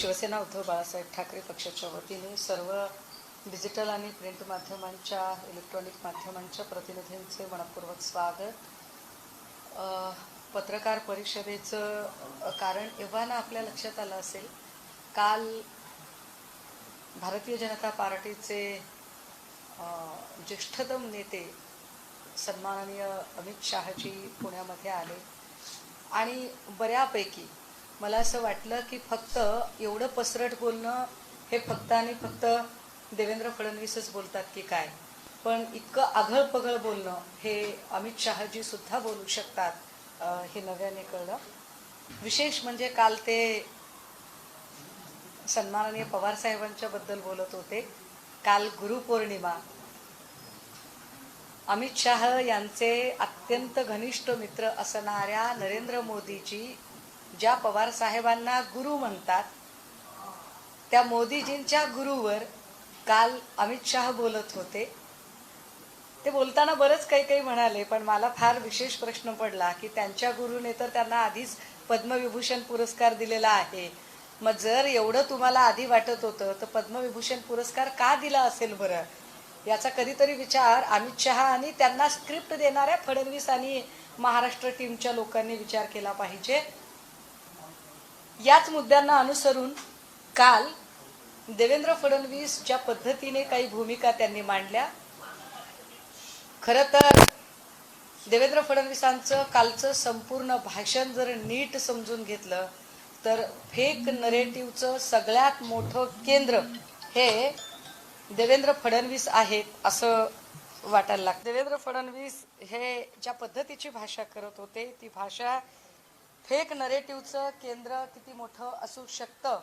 शिवसेना उद्धव बाळासाहेब ठाकरे पक्षाच्या वतीने सर्व डिजिटल आणि प्रिंट माध्यमांच्या इलेक्ट्रॉनिक माध्यमांच्या प्रतिनिधींचे मनपूर्वक स्वागत. पत्रकार परिषदेचं कारण एव्हाना आपल्या लक्षात आलं असेल काल भारतीय जनता पार्टीचे ज्येष्ठतम नेते सन्माननीय अमित शहाजी पुण्यामध्ये आले. आणि बऱ्यापैकी मला असं वाटलं की फक्त एवढं पसरट बोलणं हे फक्त आणि फक्त देवेंद्र फडणवीसच बोलतात की काय. पण इतकं आघळ पघळ बोलणं हे अमित शहाजी सुद्धा बोलू शकतात हे नव्याने कळलं. विशेष म्हणजे काल ते सन्माननीय पवारबद्दल बोलत होते. काल गुरुपौर्णिमा. अमित शाह यांचे अत्यंत घनिष्ठ मित्र असणाऱ्या नरेंद्र मोदीजी ज्या पवार साहेबांना गुरु म्हणतात त्या मोदीजींच्या गुरुवर काल अमित शाह बोलत होते. ते बोलताना बरंच काही काही म्हणाले पण मला फार विशेष प्रश्न पडला की त्यांच्या गुरुने तर त्यांना आधीच पद्मविभूषण पुरस्कार दिलेला आहे. मग जर एवढं तुम्हाला आधी वाटत होतं तर पद्मविभूषण पुरस्कार का दिला असेल बरं? याचा कधीतरी विचार अमित शहा आणि त्यांना स्क्रिप्ट देणाऱ्या फडणवीस आणि महाराष्ट्र टीमच्या लोकांनी विचार केला पाहिजे. याच मुद्द्यांना अनुसरून काल देवेंद्र फडणवीस ज्या पद्धतीने काही भूमिका त्यांनी मांडल्या. खरं तर देवेंद्र फडणवीसांचं कालचं संपूर्ण भाषण जर नीट समजून घेतलं तर फेक नरेटिव्हचं सगळ्यात मोठं केंद्र हे देवेंद्र फडणवीस आहेत असं वाटायला लागतं देवेंद्र फडणवीस हे ज्या पद्धतीची भाषा करत होते ती भाषा फेक नरेटिव्हचं केंद्र किती मोठं असू शकतं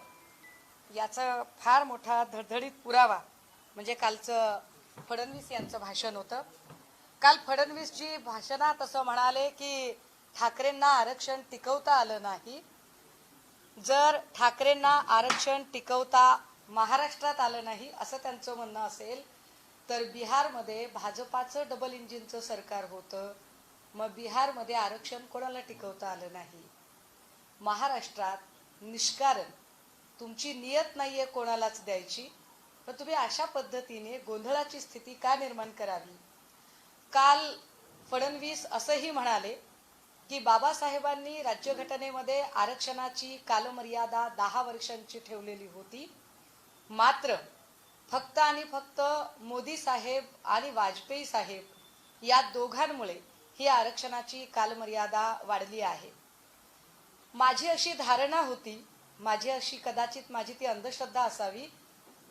याचा फार मोठा धडधडीत पुरावा. म्हणजे कालचं फडणवीस यांचं भाषण होतं. काल फडणवीसजी भाषणात असं म्हणाले की ठाकरेंना आरक्षण टिकवता आलं नाही. जर ठाकरेंना आरक्षण टिकवता महाराष्ट्रात आलं नाही असं त्यांचं म्हणणं असेल तर बिहारमध्ये भाजपाचं डबल इंजिनचं सरकार होतं. मग बिहारमध्ये आरक्षण कोणाला टिकवता आलं नाही? महाराष्ट्रात निष्कारण. तुमची नियत नाहीये कोणालाच द्यायची. पण तुम्ही अशा पद्धतीने गोंधळाची स्थिती का निर्माण करावी? काल फडणवीस असंही म्हणाले की बाबासाहेबांनी राज्यघटनेमध्ये आरक्षणाची कालमर्यादा दहा वर्षांची ठेवलेली होती. मात्र फक्त आणि फक्त मोदी साहेब आणि वाजपेयी साहेब या दोघांमुळे ही आरक्षणाची कालमर्यादा वाढली आहे. माझी अशी धारणा होती माझी अशी कदाचित माझी ती अंधश्रद्धा असावी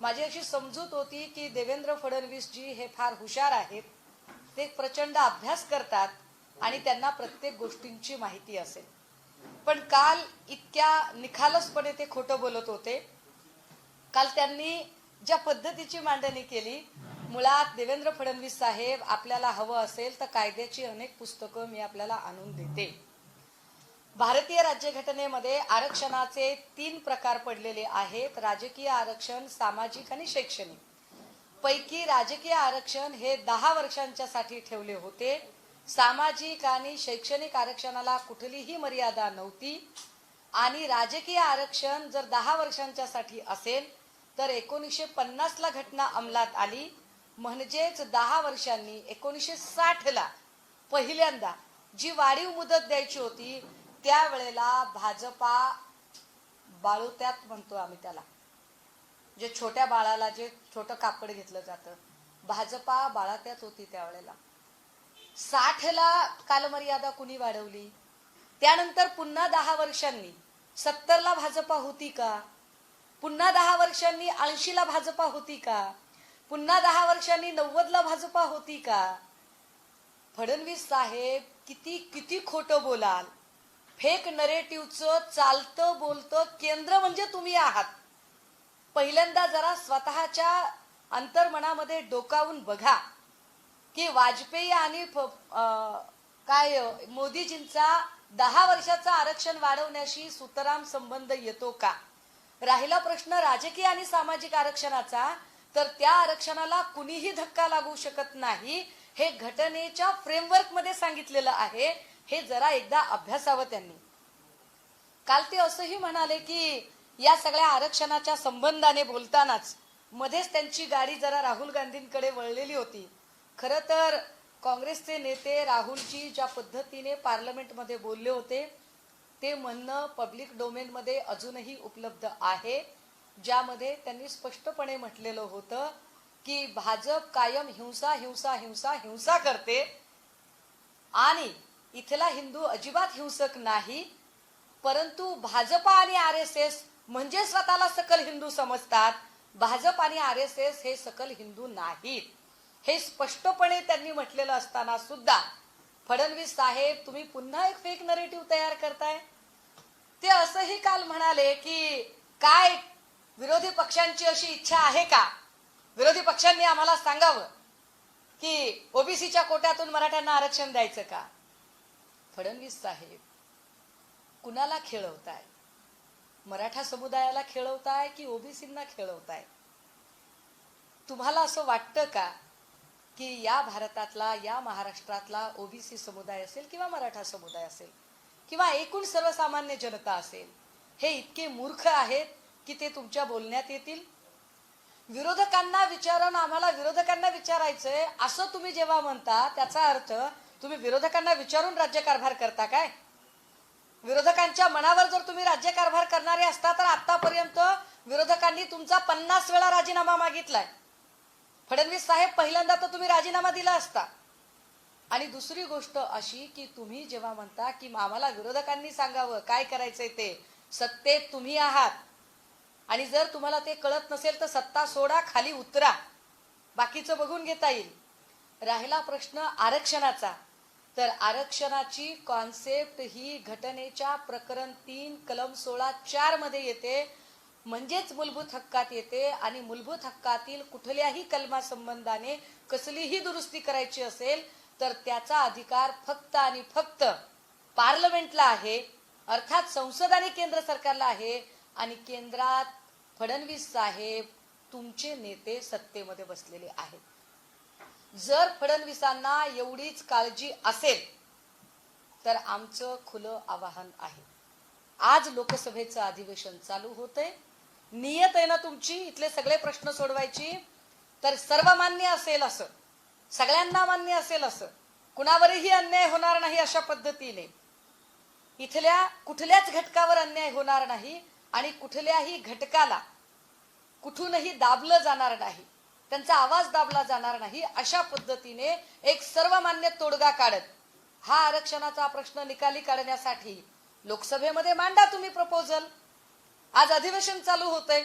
माझी अशी समजूत होती की देवेंद्र फडणवीस जी हे फार हुशार आहेत ते प्रचंड अभ्यास करतात आणि त्यांना प्रत्येक गोष्टींची माहिती असेल. पण काल इतक्या निखालसपणे ते खोटं बोलत होते. काल त्यांनी ज्या पद्धतीची मांडणी केली मुळात देवेंद्र फडणवीस साहेब आपल्याला हवं असेल तर कायद्याची अनेक पुस्तकं मी आपल्याला आणून देते. भारतीय राज्यघटनेमध्ये आरक्षणाचे तीन प्रकार पडलेले आहेत. राजकीय आरक्षण सामाजिक आणि शैक्षणिक. पैकी राजकीय आरक्षण हे दहा वर्षांच्या साठी ठेवले होते. सामाजिक आणि शैक्षणिक आरक्षणाला कुठलीही मर्यादा नव्हती. आणि राजकीय आरक्षण जर दहा वर्षांच्या साठी असेल तर एकोणीसशे पन्नासला घटना अंमलात आली. म्हणजेच दहा वर्षांनी एकोणीसशे साठला पहिल्यांदा जी वाढीव मुदत द्यायची होती त्यावेळेला भाजपा बाळोत्यात म्हणतो आम्ही त्याला. जे छोट्या बाळाला जे छोटं कापड घेतलं जातं. भाजपा बाळात्यात होती त्यावेळेला साठला कालमर्यादा कुणी वाढवली? त्यानंतर पुन्हा दहा वर्षांनी सत्तरला भाजपा होती का? पुन्हा दहा वर्षांनी ऐंशीला भाजपा होती का? पुन्हा दहा वर्षांनी नव्वदला भाजपा होती का? फडणवीस साहेब किती किती खोटं बोलाल? फेक नरेटिव्हचं चालतं बोलतं केंद्र म्हणजे तुम्ही आहात. पहिल्यांदा जरा स्वतःच्या अंतर्मनामध्ये डोकावून बघा की वाजपेयी आणि फ- काय मोदीजींचा दहा वर्षाचा आरक्षण वाढवण्याशी सुतराम संबंध येतो का? राहिला प्रश्न राजकीय आणि सामाजिक आरक्षणाचा तर त्या आरक्षणाला कुणीही धक्का लागू शकत नाही हे घटनेच्या फ्रेमवर्कमध्ये सांगितलेलं आहे. हे जरा एकदा अभ्यासावं त्यांनी. काल ते असंही म्हणाले की या सगळ्या आरक्षणाच्या संबंधाने बोलतानाच मध्येच त्यांची गाडी जरा राहुल गांधींकडे वळलेली होती. खरं तर काँग्रेसचे नेते राहुलजी ज्या पद्धतीने पार्लमेंटमध्ये बोलले होते ते म्हणणं पब्लिक डोमेनमध्ये अजूनही उपलब्ध आहे ज्यामध्ये त्यांनी स्पष्टपणे म्हटलेलं होतं की भाजप कायम हिंसा हिंसा हिंसा हिंसा करते आणि इथला हिंदू अजिबात हिंसक नाही परंतु भाजप आणि आर एस एस म्हणजे स्वतःला सकल हिंदू समजतात. भाजप आणि आर एस एस हे सकल हिंदू नाहीत. हे स्पष्टपणे त्यांनी म्हटलेलं असताना सुद्धा फडणवीस साहेब तुम्ही पुन्हा एक फेक नरेटिव्ह तयार करताय? ते असंही काल म्हणाले की काय विरोधी पक्षांची अशी इच्छा आहे का? विरोधी पक्षांनी आम्हाला सांगावं की ओबीसीच्या कोट्यातून मराठ्यांना आरक्षण द्यायचं का? फडणवीस साहेब कुणाला खेळवताय? मराठा समुदायाला खेळवताय की ओबीसींना खेळवताय? तुम्हाला असं वाटतं का की या भारतातला या महाराष्ट्रातला ओबीसी समुदाय असेल किंवा मराठा समुदाय असेल किंवा एकूण सर्वसामान्य जनता असेल हे इतके मूर्ख आहेत की ते तुमच्या बोलण्यात येतील? विरोधकांना विचारून आम्हाला विरोधकांना विचारायचंय. असं तुम्ही जेव्हा म्हणता त्याचा अर्थ तुम्ही विरोधकांना विचारून राज्यकारभार करता काय? विरोधकांच्या मनावर जर तुम्ही राज्यकारभार करणारे असता तर आतापर्यंत विरोधकांनी तुमचा पन्नास वेळा राजीनामा मागितलाय. फडणवीस साहेब पहिल्यांदा तर तुम्ही राजीनामा दिला असता. आणि दुसरी गोष्ट अशी की तुम्ही जेव्हा म्हणता की आम्हाला विरोधकांनी सांगावं काय करायचंय ते सत्तेत तुम्ही आहात. आणि जर तुम्हाला ते कळत नसेल तर सत्ता सोडा खाली उतरा. बाकीचं बघून घेता येईल. राहिला प्रश्न आरक्षणाचा. तर आरक्षणाची कॉन्सेप्ट ही घटनेच्या प्रकरण तीन कलम सोळा चारमध्ये येते. म्हणजेच मूलभूत हक्कात येते आणि मूलभूत हक्कातील कुठल्याही कलमा संबंधाने कसलीही दुरुस्ती करायची असेल तर त्याचा अधिकार फक्त आणि फक्त पार्लमेंटला आहे. अर्थात संसद आणि केंद्र सरकारला आहे. आणि केंद्रात फडणवीस साहेब तुमचे नेते सत्तेमध्ये बसलेले आहेत. जर फडणवीसांना एवढीच काळजी असेल तर आमचं खुलं आवाहन आहे. आज लोकसभेचं अधिवेशन चालू होतंय नियत आहे ना तुमची? इथले सगळे प्रश्न सोडवायची. तर सर्वमान्य असेल असं. सगळ्यांना मान्य असेल असं. कुणावरही अन्याय होणार नाही अशा पद्धतीने. इथल्या कुठल्याच घटकावर अन्याय होणार नाही आणि कुठल्याही घटकाला कुठूनही दाबलं जाणार नाही. त्यांचा आवाज दाबला जाणार नाही अशा पद्धतीने एक सर्वमान्य तोडगा काढत हा आरक्षणाचा प्रश्न निकाली काढण्यासाठी लोकसभेमध्ये मांडा तुम्ही प्रपोजल आज अधिवेशन चालू होतंय.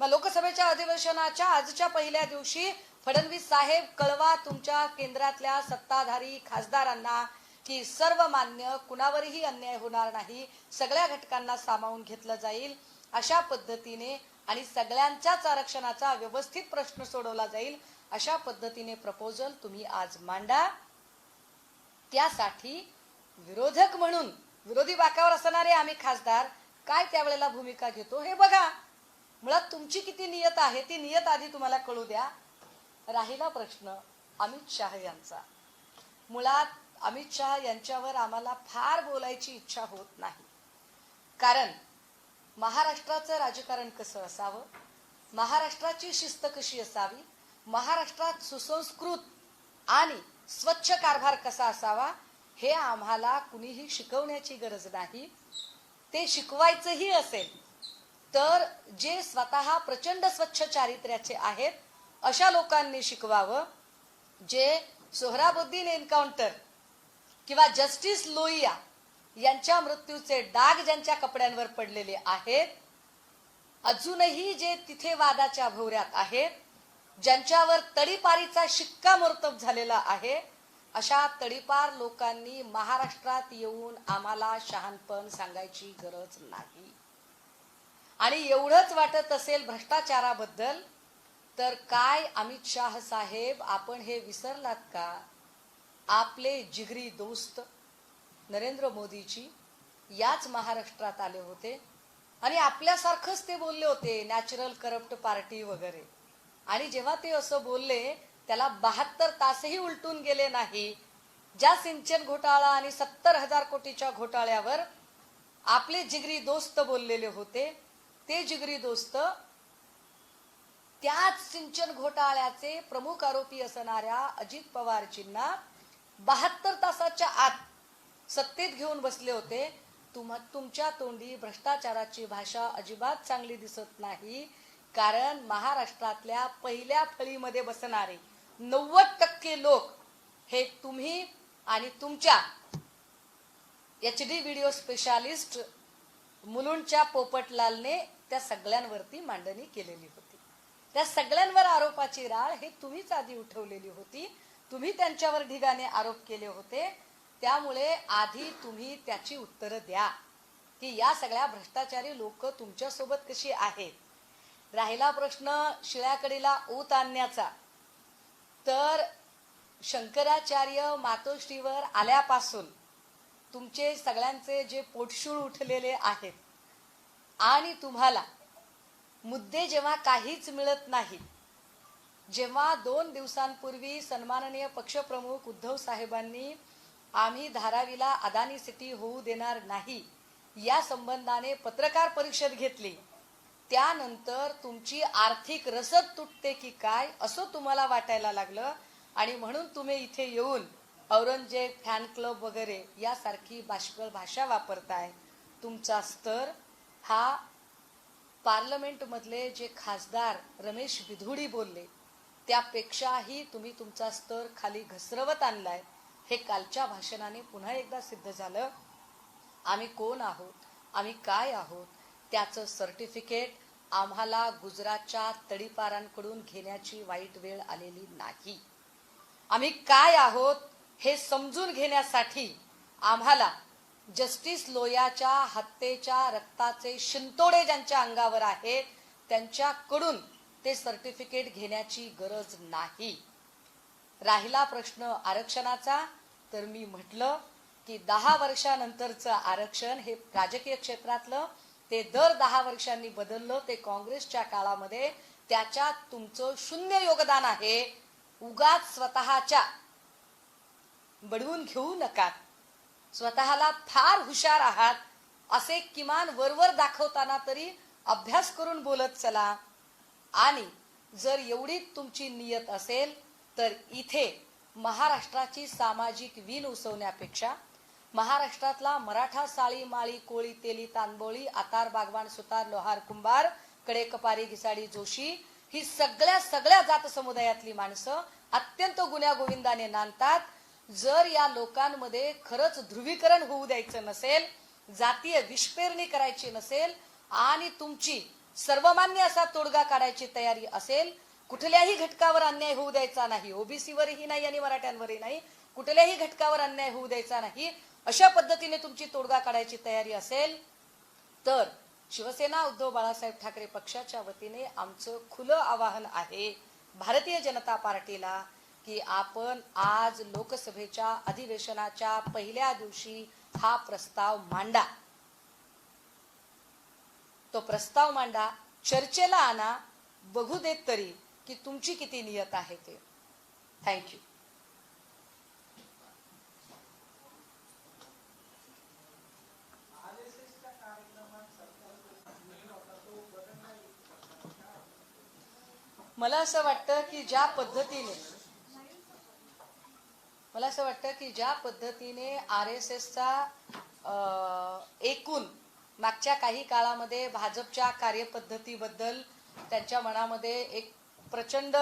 मग लोकसभेच्या अधिवेशनाच्या आजच्या पहिल्या दिवशी फडणवीस साहेब कळवा तुमच्या केंद्रातल्या सत्ताधारी खासदारांना की सर्वमान्य कुणावरही अन्याय होणार नाही सगळ्या घटकांना सामावून घेतलं जाईल अशा पद्धतीने आणि सगळ्यांच्याच आरक्षणाचा व्यवस्थित प्रश्न सोडवला जाईल अशा पद्धतीने प्रपोजल तुम्ही आज मांडा. त्यासाठी विरोधक म्हणून विरोधी बाकावर असणारे आम्ही खासदार काय त्यावेळेला भूमिका घेतो हे बघा. मुळात तुमची किती नियत आहे ती नियत आधी तुम्हाला कळू द्या. राहिला प्रश्न अमित शाह यांचा. मुळात अमित शहा यांच्यावर आम्हाला फार बोलायची इच्छा होत नाही. कारण महाराष्ट्राचं राजकारण कसं असावं? महाराष्ट्राची शिस्त कशी असावी? महाराष्ट्रात सुसंस्कृत आणि स्वच्छ कारभार कसा असावा? हे आम्हाला कुणीही शिकवण्याची गरज नाही. ते शिकवायचंही असेल तर जे स्वतः प्रचंड स्वच्छ चारित्र्याचे आहेत अशा लोकांनी शिकवावं. जे सोहराबुद्दीन एन्काउंटर किंवा जस्टिस लोहिया यांच्या मृत्यूचे डाग ज्यांच्या कपड्यांवर पडलेले आहेत अजूनही जे तिथे वादाच्या भोवऱ्यात आहेत ज्यांच्यावर तडीपारीचा शिक्कामोर्तब झालेला आहे अशा तडीपार लोकांनी महाराष्ट्रात येऊन आम्हाला शहाणपण सांगायची गरज नाही. आणि एवढंच वाटत असेल भ्रष्टाचाराबद्दल तर काय अमित शाह साहेब आपण हे विसरलात का? आपले जिगरी दोस्त नरेंद्र मोदीजी याच महाराष्ट्रात आले होते. आणि आपल्यासारखंच ते बोलले होते नॅचरल करप्ट पार्टी वगैरे. आणि जेव्हा ते असं बोलले त्याला बहात्तर तासही उलटून गेले नाही. ज्या सिंचन घोटाळा आणि सत्तर हजार कोटीच्या घोटाळ्यावर आपले जिगरी दोस्त बोललेले होते ते जिगरी दोस्त त्याच सिंचन घोटाळ्याचे प्रमुख आरोपी असणाऱ्या अजित पवारजींना बहात्तर तासाच्या आत सत्तेत घेऊन बसले होते. तुम्हा तुमच्या तोंडी भ्रष्टाचाराची भाषा अजिबात चांगली दिसत नाही. कारण महाराष्ट्रातल्या पहिल्या फळीमध्ये बसणारे नव्वद टक्के लोक हे तुम्ही आणि तुमच्या एच डी व्हिडिओ स्पेशालिस्ट मुलुंडच्या पोपटलालने त्या सगळ्यांवरती मांडणी केलेली होती. त्या सगळ्यांवर आरोपाची राळ हे तुम्हीच आधी उठवलेली होती. तुम्ही त्यांच्यावर ढिगाने आरोप केले होते. त्यामुळे आधी तुम्ही त्याची उत्तरं द्या. की या सगळ्या भ्रष्टाचारी लोक तुमच्यासोबत कशी आहेत? राहिला प्रश्न शिळ्याकडीला ऊत आणण्याचा. तर शंकराचार्य मातोश्रीवर आल्यापासून तुमचे सगळ्यांचे जे पोटशूळ उठलेले आहेत आणि तुम्हाला मुद्दे जेव्हा काहीच मिळत नाही जेव्हा दोन दिवसांपूर्वी सन्माननीय पक्षप्रमुख उद्धव साहेबांनी आम्ही धारावीला अदानी सिटी होऊ देणार नाही. या संबंधाने पत्रकार परिषद घेतली. त्यानंतर तुमची आर्थिक रसद तुटते की काय असं तुम्हाला वाटायला लागलं आणि म्हणून तुम्ही इथे येऊन औरंगजेब फॅन क्लब वगैरे यासारखी बाष्प भाषा वापरताय. तुमचा स्तर हा पार्लमेंटमधले जे खासदार रमेश बिधुडी बोलले त्यापेक्षाही तुम्ही तुमचा स्तर खाली घसरवत आणलाय. हे कालच्या भाषणाने पुन्हा एकदा सिद्ध झालं. आम्ही कोण आहोत? आम्ही काय आहोत? त्याचं सर्टिफिकेट आम्हाला गुजरातच्या तडीपारांकडून घेण्याची वाईट वेळ आलेली नाही. आम्ही काय आहोत हे समजून घेण्यासाठी आम्हाला जस्टिस लोयाच्या हत्येच्या रक्ताचे शिंतोडे ज्यांच्या अंगावर आहेत त्यांच्याकडून ते सर्टिफिकेट घेण्याची गरज नाही. राहिला प्रश्न आरक्षणाचा तर मी म्हटलं की दहा वर्षानंतरचं आरक्षण हे राजकीय क्षेत्रातलं ते दर दहा वर्षांनी बदललं ते काँग्रेसच्या काळामध्ये त्याच्यात तुमचं शून्य योगदान आहे. उगाच स्वतःच्या. बडवून घेऊ नका. स्वतःला फार हुशार आहात. असे किमान वरवर दाखवताना तरी अभ्यास करून बोलत चला. आणि जर एवढी तुमची नियत असेल तर इथे महाराष्ट्राची सामाजिक वीण उसवण्यापेक्षा महाराष्ट्रातला मराठा साळी माळी कोळी तेली तांबोळी आतार बागवान सुतार लोहार कुंभारकडे कपारी घिसाडी जोशी ही सगळ्या सगळ्या जात समुदायातली माणसं अत्यंत गुन्ह्या गोविंदाने नांदतात. जर या लोकांमध्ये खरंच ध्रुवीकरण होऊ द्यायचं नसेल जातीय विष्पेरणी करायची नसेल आणि तुमची सर्वमान्य असा तोडगा काढायची तयारी असेल कुठल्याही घटकावर अन्याय होऊ द्यायचा नाही. ओबीसीवरही नाही आणि मराठ्यांवरही नाही. कुठल्याही घटकावर अन्याय होऊ द्यायचा नाही. अशा पद्धतीने तुमची तोडगा काढायची तयारी असेल तर शिवसेना उद्धव बाळासाहेब ठाकरे पक्षाच्या वतीने आमचं खुलं आवाहन आहे. भारतीय जनता पार्टीला की आपण आज लोकसभेच्या अधिवेशनाच्या पहिल्या दिवशी हा प्रस्ताव मांडा. तो प्रस्ताव मांडा. चर्चेला आणा. बघू देत तरी. की तुमची किती नियत आहे ते. थँक्यू मला असं वाटतं की ज्या पद्धतीने मला असं वाटतं की ज्या पद्धतीने आर एस एसचा एकूण मागच्या काही काळामध्ये भाजपच्या कार्यपद्धतीबद्दल त्यांच्या मनामध्ये एक प्रचंड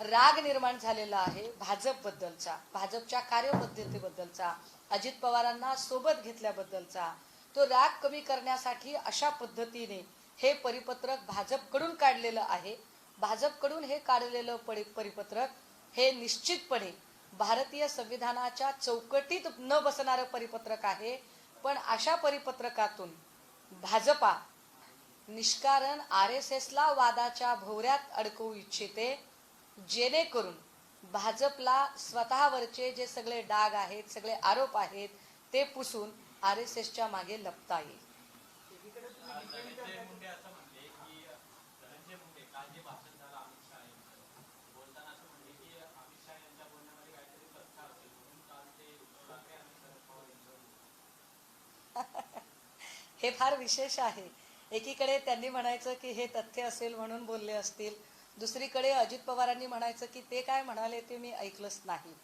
राग निर्माण झालेला आहे भाजपबद्दलचा भाजपच्या कार्यपद्धतीबद्दलचा अजित पवारांना सोबत घेतल्याबद्दलचा. तो राग कमी करण्यासाठी अशा पद्धतीने हे परिपत्रक भाजपकडून काढलेलं आहे. भाजपकडून हे काढलेलं परि- परिपत्रक हे निश्चितपणे भारतीय संविधानाच्या चौकटीत न बसणारं परिपत्रक आहे. पण अशा परिपत्रकातून भाजपा निष्कारण आर एस एसला वादाच्या भोवऱ्यात अडकवू इच्छिते जेणेकरून भाजपला स्वतःवरचे जे सगळे डाग आहेत सगळे आरोप आहेत ते पुसून आर एस एसच्या मागे लपता येईल. हे फार विशेष आहे. एकीकडे त्यांनी म्हणायचं की हे तथ्य असेल म्हणून बोलले असतील. दुसरीकडे अजित पवारांनी म्हणायचं की ते काय म्हणाले ते मी ऐकलंच नाही.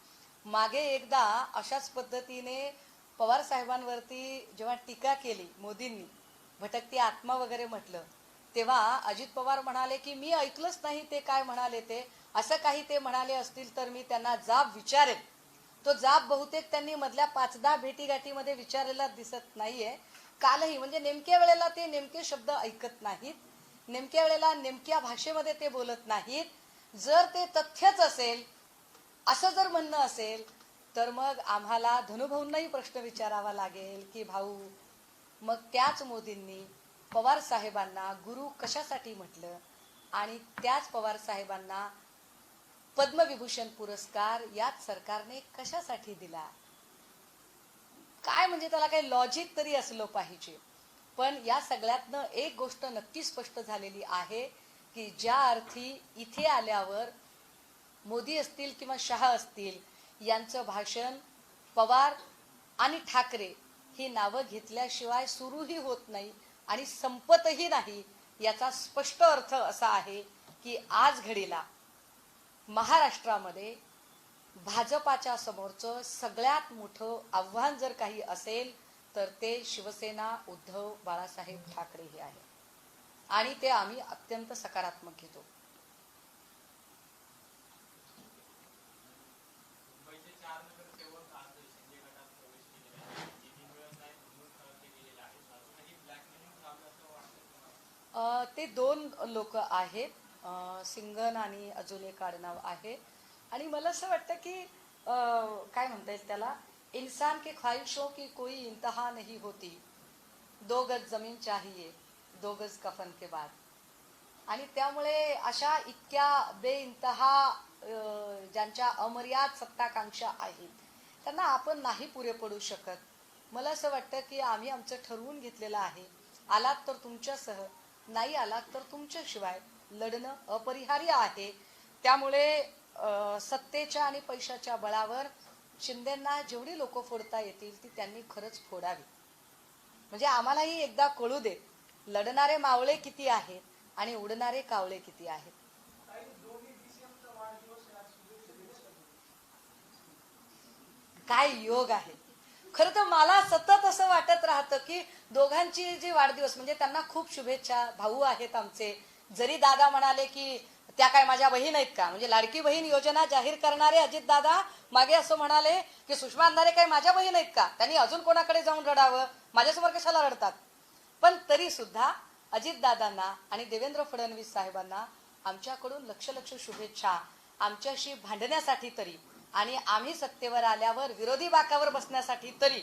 मागे एकदा अशाच पद्धतीने पवार साहेबांवरती जेव्हा टीका केली मोदींनी भटकती आत्मा वगैरे म्हटलं तेव्हा अजित पवार म्हणाले की मी ऐकलंच नाही ते काय म्हणाले ते. असं काही ते म्हणाले असतील तर मी त्यांना जाब विचारेन. तो जाब बहुतेक त्यांनी मधल्या पाचदा भेटीगाठीमध्ये विचारलेला दिसत नाहीये. कालही म्हणजे नेमक्या वेळेला ते नेमके शब्द ऐकत नाहीत नेमक्या वेळेला नेमक्या भाषेमध्ये ते बोलत नाहीत. जर ते तथ्यच असेल असं जर म्हणणं असेल तर मग आम्हाला धनुभाऊंनाही प्रश्न विचारावा लागेल की भाऊ मग त्याच मोदींनी पवार साहेबांना गुरु कशासाठी म्हटलं? आणि त्याच पवार साहेबांना पद्मविभूषण पुरस्कार याच सरकारने कशासाठी दिला? काय म्हणजे त्याला काही लॉजिक तरी असलं पाहिजे. पण या सगळ्यातनं एक गोष्ट नक्की स्पष्ट झालेली आहे की ज्या अर्थी इथे आल्यावर मोदी असतील किंवा शहा असतील यांचं भाषण पवार आणि ठाकरे ही नावं घेतल्याशिवाय सुरूही होत नाही आणि संपतही नाही याचा स्पष्ट अर्थ असा आहे की आज घडीला महाराष्ट्रामध्ये भाजपाच्या समोरचं सगळ्यात मोठं आव्हान जर काही असेल तर ते शिवसेना उद्धव बाळासाहेब ठाकरे हे आहे आणि ते आम्ही अत्यंत सकारात्मक घेतो. ते दोन लोक आहेत. अ, सिंगन आणि अजून एक आडनाव आहे. आणि मला असं वाटतं की काय म्हणता येईल त्याला? इंसान के ख्वाहिशों की कोई इंतहा नहीं होती. दो गज जमीन चाहिए दो गज कफन के बाद. आणि त्यामुळे अशा इतक्या बेइंतहा ज्यांच्या अमर्याद सत्ताकांक्षा आहेत त्यांना आपण नाही पुरे पडू शकत. मला असं वाटतं की आम्ही आमचं ठरवून घेतलेलं आहे. आलात तर तुमच्यासह नाही आलात तर तुमच्याशिवाय लढणं अपरिहार्य आहे. त्यामुळे सत्तेच्या आणि पैशाच्या बळावर शिंदेंना जेवढी लोक फोडता येतील ती त्यांनी खरंच फोडावी. म्हणजे आम्हालाही एकदा कळू दे लढणारे मावळे किती आहेत आणि उडणारे कावळे किती आहेत. काय योग आहे. खर तर मला सतत असं वाटत राहतं की दोघांची जी वाढदिवस म्हणजे त्यांना खूप शुभेच्छा भाऊ आहेत आमचे. जरी दादा म्हणाले की त्या काय माझ्या बहीण आहेत का? म्हणजे लाडकी बहीण योजना जाहीर करणारे अजित दादा मागे असं म्हणाले की सुषमा अंधारे काही माझ्या बहीण आहेत का? त्यांनी अजून कोणाकडे जाऊन रडावं? माझ्यासमोर कशाला रडतात? पण तरी सुद्धा अजितदादांना आणि देवेंद्र फडणवीस साहेबांना आमच्याकडून लक्ष लक्ष शुभेच्छा. आमच्याशी भांडण्यासाठी तरी आणि आम्ही सत्तेवर आल्यावर विरोधी बाकावर बसण्यासाठी तरी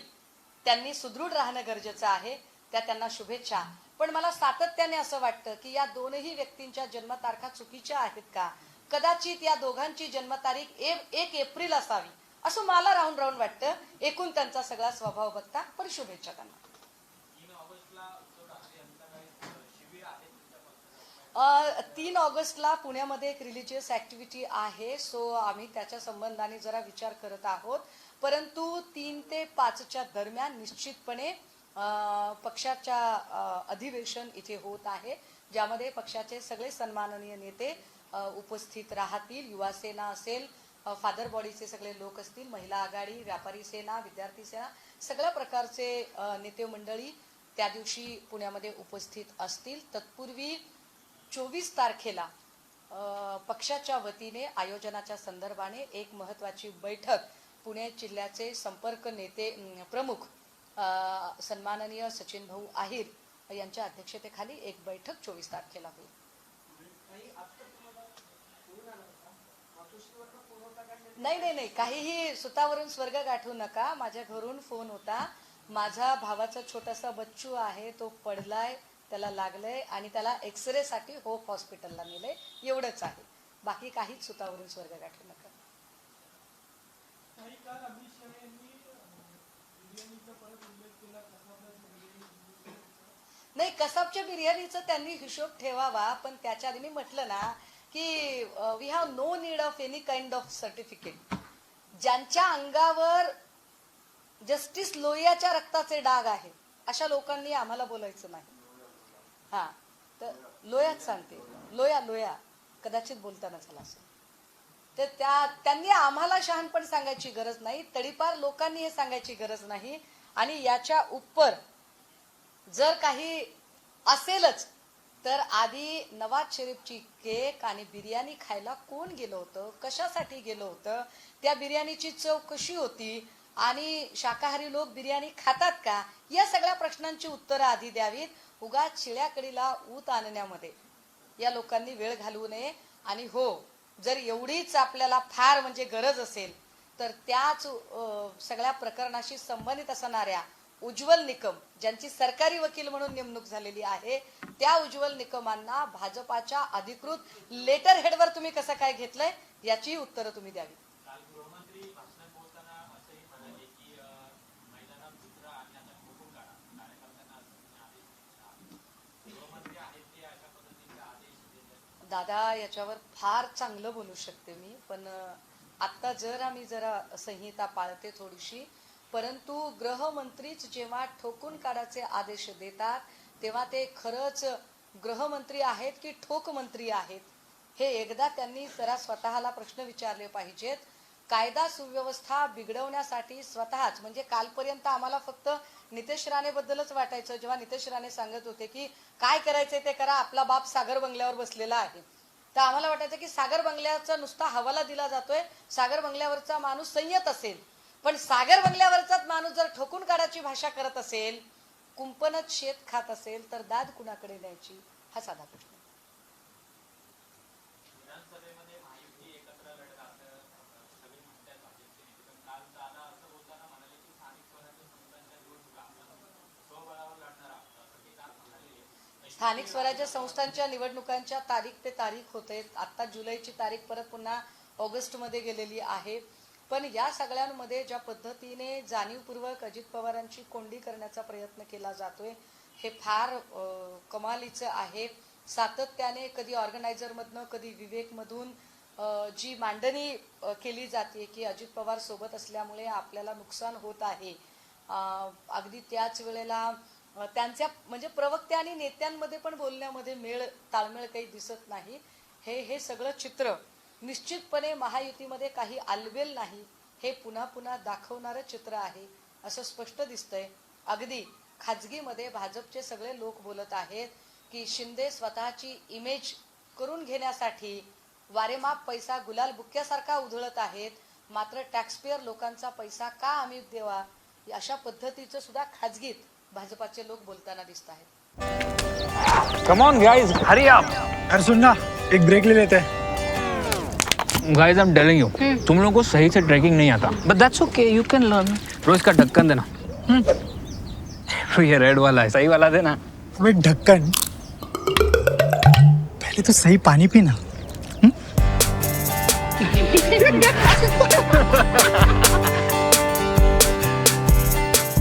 त्यांनी सुदृढ राहणं गरजेचं आहे. त्या त्यांना शुभेच्छा. पण मला सातत्याने असं वाटतं की या दोनही व्यक्तींच्या जन्मतारखा चुकीच्या आहेत का? कदाचित या दोघांची जन्मतारीख एक एप्रिल असावी असं मला राहून राहून वाटतं. एकूण त्यांचा सगळा स्वभाव बघता पण शुभेच्छा त्यांना तीन ऑगस्टला पुण्यामध्ये एक रिलिजियस ऍक्टिव्हिटी आहे. सो आम्ही त्याच्या संबंधाने जरा विचार करत आहोत. परंतु तीन ते पाचच्या दरम्यान निश्चितपणे पक्षाच्या अधिवेशन इथे होत आहे ज्यामध्ये पक्षाचे सगळे सन्माननीय नेते उपस्थित राहतील युवासेना असेल फादर बॉडीचे सगळे लोक असतील महिला आघाडी व्यापारी सेना विद्यार्थी सेना सगळ्या प्रकारचे नेते मंडळी त्या दिवशी पुण्यामध्ये उपस्थित असतील. तत्पूर्वी चोवीस तारखेला पक्षाच्या वतीने आयोजनाच्या संदर्भाने एक महत्वाची बैठक पुणे जिल्ह्याचे संपर्क नेते प्रमुख सन्माननीय सचिन भाऊ आहिर यांच्या अध्यक्षतेखाली एक बैठक चोवीस तारखेला होईल. नाही नाही नाही. काहीही सुतावरून स्वर्ग गाठू नका. माझ्या घरून फोन होता. माझा भावाचा छोटासा बच्चू आहे. तो पडलाय त्याला लागलंय आणि त्याला एक्सरे साठी होप हॉस्पिटलला नेलंय. एवढंच आहे. बाकी काहीच सुतावरून स्वर्ग गाठू नका काही काल अमित शहा यांनी अं, बिर्याणीचा परत उल्लेख केला कसाबदाची बिर्याणी नाही कसाबच्या बिर्याणीचं त्यांनी हिशोब ठेवावा पण त्याच्या आधी मी म्हटलं ना की we have no need of any kind of certificate ज्यांच्या अंगावर जस्टिस लोहियाच्या रक्ताचे डाग आहे अशा लोकांनी आम्हाला बोलायचं नाही. हा तर लोयाच सांगते. लोया लोया कदाचित बोलताना झाला असेल. तर त्या त्यांनी आम्हाला शहाणपण सांगायची गरज नाही तडीपार लोकांनी हे सांगायची गरज नाही. आणि याच्या उपर जर काही असेलच तर आधी नवाज शरीफची केक आणि बिर्याणी खायला कोण गेलं होतं? कशासाठी गेलं होतं? त्या बिर्याणीची चव कशी होती? आणि शाकाहारी लोक बिर्याणी खातात का? या सगळ्या प्रश्नांची उत्तरं आधी द्यावीत. उगा चिळ्याकडीला ऊत आणण्यामध्ये. या लोकांनी वेळ घालवू नये. आणि हो जर एवढीच आपल्याला फार म्हणजे गरज असेल तर त्याच सगळ्या प्रकरणाशी संबंधित असणाऱ्या उज्ज्वल निकम ज्यांची सरकारी वकील म्हणून नेमणूक झालेली आहे त्या उज्ज्वल निकमांना भाजपाच्या अधिकृत लेटर हेडवर तुम्ही कसं काय घेतलंय याची उत्तरं तुम्ही द्यावी काल गृहमंत्री भाषणात बोलताना असंही म्हणाले की अं, मैदानात चित्र आणि आता ठोकून काढा कार्यकर्त्यांना असं आदेश दिले. गृहमंत्री आहेत ते अशा पद्धतीचे आदेश देतात दादा याच्यावर फार चांगलं बोलू शकते मी पण आत्ता जर आम्ही जरा संहिता पाळते थोडीशी परंतु गृहमंत्रीच जेव्हा ठोकून काढायचे आदेश देतात तेव्हा ते खरंच गृहमंत्री आहेत की ठोक मंत्री आहेत? हे एकदा त्यांनी जरा स्वतःला प्रश्न विचारले पाहिजेत. कायदा सुव्यवस्था बिघडवण्यासाठी स्वतःच म्हणजे कालपर्यंत आम्हाला फक्त नितेश राणे बद्दलच वाटायचं. जेव्हा नितेश राणे सांगत होते की काय करायचंय ते करा आपला बाप सागर बंगल्यावर बसलेला आहे. तर आम्हाला वाटायचं की सागर बंगल्याचा नुसता हवाला दिला जातोय सागर बंगल्यावरचा माणूस संयत असेल. पण सागर बंगल्यावरचाच माणूस जर ठोकून काढायची भाषा करत असेल कुंपणच शेत खात असेल तर दाद कुणाकडे द्यायची? हा साधा प्रश्न आहे. विधानसभेमध्ये महायुती एकत्र लढत असं अं, सगळे म्हणतात भाजपचे नेते पण काल दादा असं बोलताना म्हणाले की स्थानिक स्वराज्य संस्थांच्या निवडणुका आपण स्वबळावर लढणार आहोत असं ते काल म्हणाले स्थानिक स्वराज्य संस्थांच्या निवडणुकांच्या तारीख ते तारीख होते. आत्ता जुलैची तारीख परत पुन्हा ऑगस्टमध्ये गेलेली आहे. पण या सगळ्यांमध्ये ज्या पद्धतीने जाणीवपूर्वक अजित पवारांची कोंडी करण्याचा प्रयत्न केला जातोय हे फार कमालीचं आहे. सातत्याने कधी ऑर्गनायझरमधनं कधी विवेकमधून जी मांडणी केली जाते की अजित पवार सोबत असल्यामुळे आपल्याला नुकसान होत आहे. अगदी त्याच वेळेला त्यांच्या म्हणजे प्रवक्त्या आणि नेत्यांमध्ये पण बोलण्यामध्ये मेळ ताळमेळ काही दिसत नाही. हे हे सगळं चित्र निश्चितपणे महायुतीमध्ये काही आलबेल नाही. हे पुन्हा पुन्हा दाखवणारं चित्र आहे असं स्पष्ट दिसतंय. अगदी खाजगीमध्ये भाजपचे सगळे लोक बोलत आहेत की शिंदे स्वतःची इमेज करून घेण्यासाठी वारेमाप पैसा गुलाल बुक्क्यासारखा उधळत आहेत. मात्र टॅक्सपेअर लोकांचा पैसा का आम्ही देवा? अशा पद्धतीचं सुद्धा खाजगीत भाजपाचे लोक बोलताना दिसत आहेत. कम ऑन गाइस हरी आप अरे सुन ना एक ब्रेक ले लेते. हैं guys I am telling you तुम लोगों को सही से ट्रैकिंग नहीं आता. But that's okay you can learn रोज का ढक्कन देना. तो ये रेड वाला है सही वाला देना. अबे ढक्कन. पहले तो सही पानी पीना.